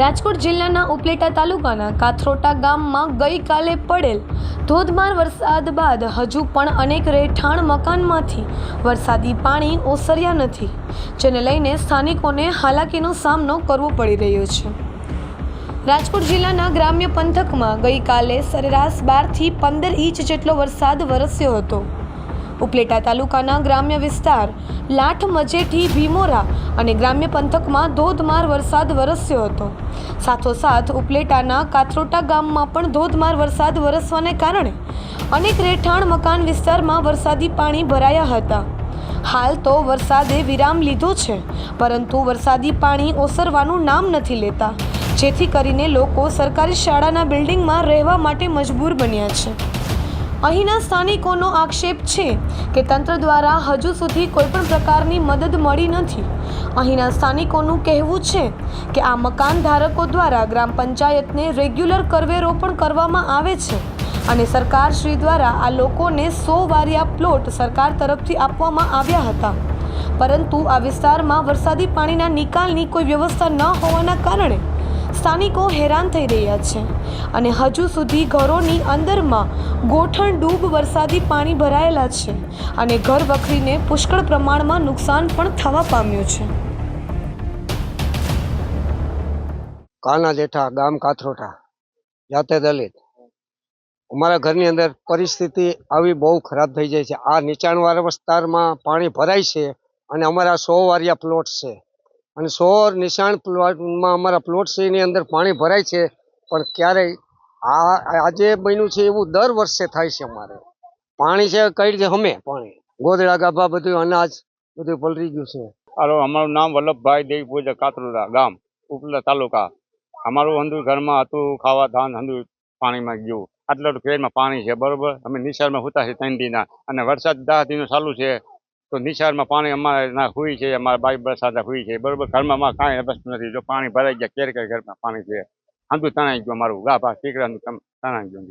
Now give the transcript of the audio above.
રાજકોટ જિલ્લાના ઉપલેટા તાલુકાના કાથરોટા ગામમાં ગઈકાલે પડેલ ધોધમાર વરસાદ બાદ હજુ પણ અનેક રહેઠાણ મકાનમાંથી વરસાદી પાણી ઓસર્યા નથી, જેને લઈને સ્થાનિકોને હાલાકીનો સામનો કરવો પડી રહ્યો છે. રાજકોટ જિલ્લાના ગ્રામ્ય પંથકમાં ગઈકાલે સરેરાશ બારથી પંદર ઇંચ જેટલો વરસાદ વરસ્યો હતો. ઉપલેટા તાલુકાના ગ્રામ્ય વિસ્તાર લાઠ મજેઠી ભીમોરા અને ગ્રામ્ય પંથકમાં ધોધમાર વરસાદ વરસ્યો હતો. સાથોસાથ ઉપલેટાના કાથરોટા ગામમાં પણ ધોધમાર વરસાદ વરસવાને કારણે અનેક રહેઠાણ મકાન વિસ્તારમાં વરસાદી પાણી ભરાયા હતા. હાલ તો વરસાદે વિરામ લીધો છે, પરંતુ વરસાદી પાણી ઓસરવાનું નામ નથી લેતા, જેથી કરીને લોકો સરકારી શાળાના બિલ્ડિંગમાં રહેવા માટે મજબૂર બન્યા છે. અહીંના સ્થાનિકોનો આક્ષેપ છે કે તંત્ર દ્વારા હજુ સુધી કોઈપણ પ્રકારની મદદ મળી નથી. અહીંના સ્થાનિકોનું કહેવું છે કે આ મકાન ધારકો દ્વારા ગ્રામ પંચાયતને રેગ્યુલર કરવેરો પણ કરવામાં આવે છે અને સરકાર શ્રી દ્વારા આ લોકોને સો વારિયા પ્લોટ સરકાર તરફથી આપવામાં આવ્યા હતા. પરંતુ આ વિસ્તારમાં વરસાદી પાણીના નિકાલની કોઈ વ્યવસ્થા ન હોવાના કારણે સ્થાનિકો હેરાન થઈ રહ્યા છે અને હજુ સુધી ઘરોની અંદરમાં ગોઠણ ડૂબ વરસાદી પાણી ભરાયેલા છે અને ઘર વખરીને પુષ્કળ પ્રમાણમાં નુકસાન પણ થવા પામ્યું છે. કાના જેઠા, ગામ કાથરોટા જાતે દલિત. અમારા ઘરની અંદર પરિસ્થિતિ આવી બહુ ખરાબ થઈ જાય છે. આ નીચાણવાળા વિસ્તારમાં પાણી ભરાય છે અને અમારા સો વારિયા પ્લોટ છે. અને સોર નિશાન પ્લોટમાં અમારા પ્લોટ છે, એની અંદર પાણી ભરાય છે, પણ ક્યારેય આ, આજે બન્યું છે એવું દર વર્ષે થાય છે અમારે. પાણી છે, કઈ રીતે હમે પાણી? ગોદડા ગાભા બધું અનાજ, બધું પલરી ગયું છે. હાલો, અમારું નામ વલ્લભભાઈ દેવી પૂજા કાતરોડા ગામ, ઉપલા તાલુકા. અમારું હંધુ ઘરમાં હતું, ખાવા ધાન હંધુ પાણીમાં ગયું. આટલા ફેરમાં પાણી છે, બરોબર? અમે નિશાળમાં હોતા છે ત્રણ દીના. અને વરસાદ દસ દિનો ચાલુ છે. તો નિશાળમાં પાણી અમારે ના હુઈ છે, અમારા બાઈ બરસાદા હુઈ છે. બરોબર, ઘરમાં અમારે કાંઈ અભ્યાસ નથી. જો પાણી ભરાઈ ગયા કેર ઘરમાં પાણી છે. હંધુ તણાઈ ગયું અમારું. ગા ભા તણાઈ ગયું.